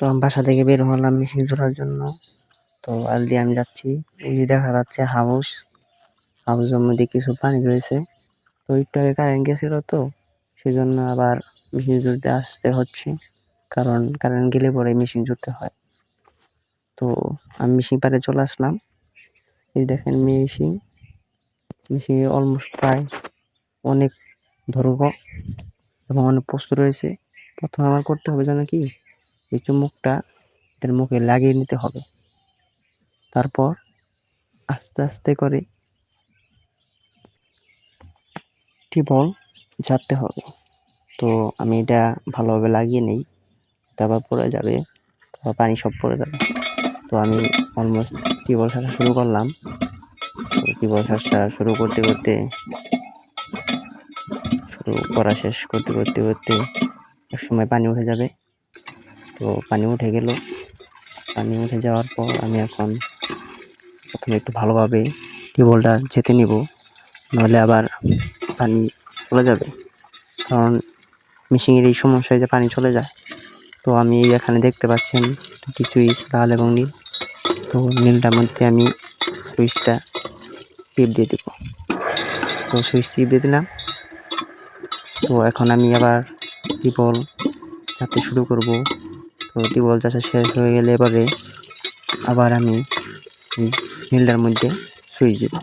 তো আমি বাসা থেকে বের হলাম মেশিন ধরার জন্য। তো আল দিয়ে আমি যাচ্ছি। এই দেখা যাচ্ছে হাউস হাউসের মধ্যে কিছু পানি রয়েছে। তো একটু আগে কারেন্ট গেছিল তো, সেজন্য আবার মেশিন জুড়তে আসতে হচ্ছে। কারণ কারেন্ট গেলে পরে মেশিন জুড়তে হয়। তো আমি মেশিন পারে চলে আসলাম। এই দেখেন মেশিন মেশিন অলমোস্ট প্রায় অনেক ধরবো এবং অনেক পোস্ত রয়েছে। প্রথমে আমার করতে হবে জানো কি? এই চুমুকটা এটার মুখে লাগিয়ে নিতে হবে। তারপর আস্তে আস্তে করে টিবল ঝাড়তে হবে। তো আমি এটা ভালোভাবে লাগিয়ে নেই। তারপর পড়ে যাবে, তারপর পানি সব পড়ে যাবে। তো আমি অলমোস্ট টিবল সাজা শুরু করলাম। টিবল সাজা শুরু করতে করতে, শুরু করা শেষ করতে করতে করতে এক সময় পানি উঠে যাবে। তো পানি উঠে গেল। পানি উঠে যাওয়ার পর আমি এখন প্রথমে একটু ভালোভাবে টিউবওয়েলটা যেতে নিব নাহলে আবার পানি চলে যাবে। কারণ মিশিংয়ের এই সমস্যায় যে পানি চলে যায়, তো আমি এখানে দেখতে পাচ্ছেন দুটি সুইচ লাল এবং নীল। তো নীলটার মধ্যে আমি সুইচটা টিপ দিয়ে দেবো। তো সুইচ টিপ দিয়ে দিলাম। তো এখন আমি আবার টিউবওয়েল চাপতে শুরু করব। তো টিউবওয়েল চাষা শেষ হয়ে গেলে এবারে আবার আমি নীলটার মধ্যে সুইচ দেব।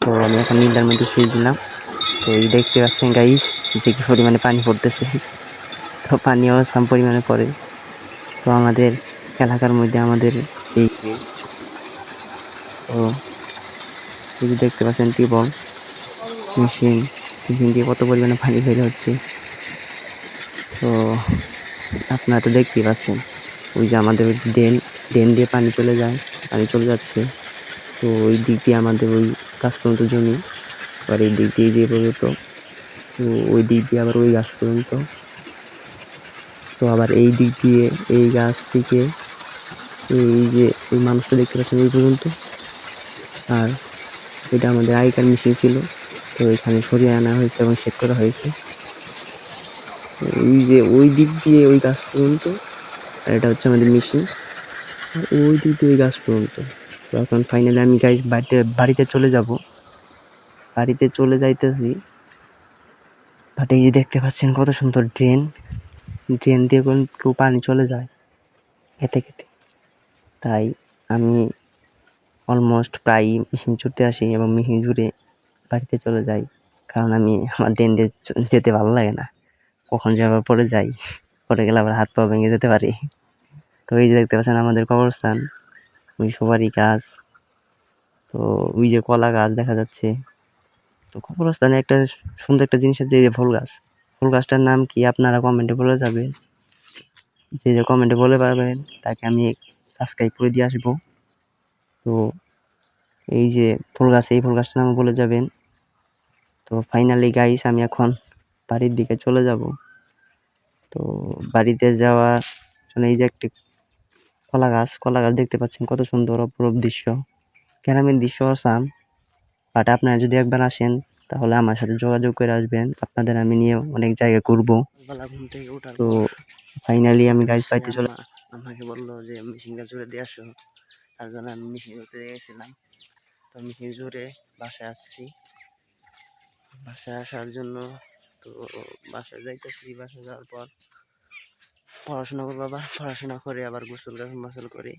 তো আমি এখন নীলটার মধ্যে সুইচ দিলাম। তো এই দেখতে পাচ্ছেন গাইস যে কি পরিমাণে পানি পড়তেছে। তো পানিও সাম পরিমাণে পড়ে। তো আমাদের এলাকার মধ্যে আমাদের এই তো এই দেখতে পাচ্ছেন টিউবওয়েল, মেশিন মেশিন দিয়ে কত পরিমাণে পানি বের হচ্ছে। তো আপনারা তো দেখতেই পাচ্ছেন। ওই যে আমাদের ওই ড্রেন ড্রেন দিয়ে পানি চলে যায়, পানি চলে যাচ্ছে। তো ওই দিক দিয়ে আমাদের ওই গাছ পর্যন্ত জমি, আবার এই দিক দিয়ে দিয়ে পর্যন্ত, তো ওই দিক দিয়ে আবার ওই গাছ পর্যন্ত। তো আবার এই দিক দিয়ে এই গাছ থেকে এই যে এই মানুষটা দেখতে পাচ্ছেন এই পর্যন্ত। আর এটা আমাদের আগেকার মেশিন ছিল, তো এখানে সরিয়ে আনা হয়েছে এবং সেট করা হয়েছে। এই যে ওই দিক দিয়ে ওই গাছ পর্যন্ত, আর এটা হচ্ছে আমাদের মেশিন। আর ওই দিক দিয়ে ওই গাছ পর্যন্ত। এখন ফাইনালি আমি গাই বাড়িতে বাড়িতে চলে যাব। বাড়িতে চলে যাইতেছি। বাট এই যে দেখতে পাচ্ছেন কত সুন্দর ড্রেন ড্রেন দিয়ে কোন, কেউ পানি চলে যায়। খেতে খেতে। তাই আমি অলমোস্ট প্রায় মেশিন জুড়তে আসি এবং মেশিন জুড়ে বাড়িতে চলে যাই। কারণ আমি আমার ড্রেন দিয়ে যেতে ভালো লাগে না। কখন যে আবার পড়ে যাই, পড়ে গেলে আবার হাত পা ভেঙে যেতে পারি। তো এই যে দেখতে পাচ্ছেন আমাদের কবরস্থান, ওই সুপারি গাছ, তো ওই যে কলা গাছ দেখা যাচ্ছে। তো কবরস্থানে একটা সুন্দর একটা জিনিস আছে যে ফুল গাছ। ফুল গাছটার নাম কি আপনারা কমেন্টে বলে যাবেন যে যে কমেন্টে বলে পারবেন, তাকে আমি সাবস্ক্রাইব করে দিয়ে আসব। তো এই যে ফুল গাছ, এই ফুল গাছটার নাম বলে যাবেন। তো ফাইনালি গাইস, আমি এখন বাড়ির দিকে চলে যাব। তো বাড়িতে যাওয়ার জন্য এই যে একটি কলা গাছ কলা গাছ দেখতে পাচ্ছেন কত সুন্দর অপরূপ দৃশ্য। গ্রামের দৃশ্য সাম বাট আপনারা যদি একবার আসেন তাহলে আমার সাথে যোগাযোগ করে আসবেন। আপনাদের আমি নিয়ে অনেক জায়গায় ঘুরবো। তো ফাইনালি আমি গাছ পাইতে চলে আমাকে বলল যে মেশিনটা জুড়ে দিয়ে আসো। তার জন্য আমি মেশিন জুড়তে গেছিলাম। তো মেশিন জুড়ে বাসায় আসছি। বাসায় আসার জন্য তো বাসায় যাইতেছি, বাসায় যাওয়ার পর পড়াশোনা করব আবার, পড়াশোনা করে আবার গোসল মাসল করে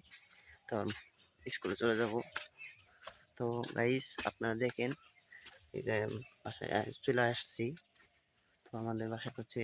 তখন স্কুলে চলে যাব। তো গাইস আপনারা দেখেন, এই যে বাসায় চলে আসছি। তো আমাদের বাসা হচ্ছে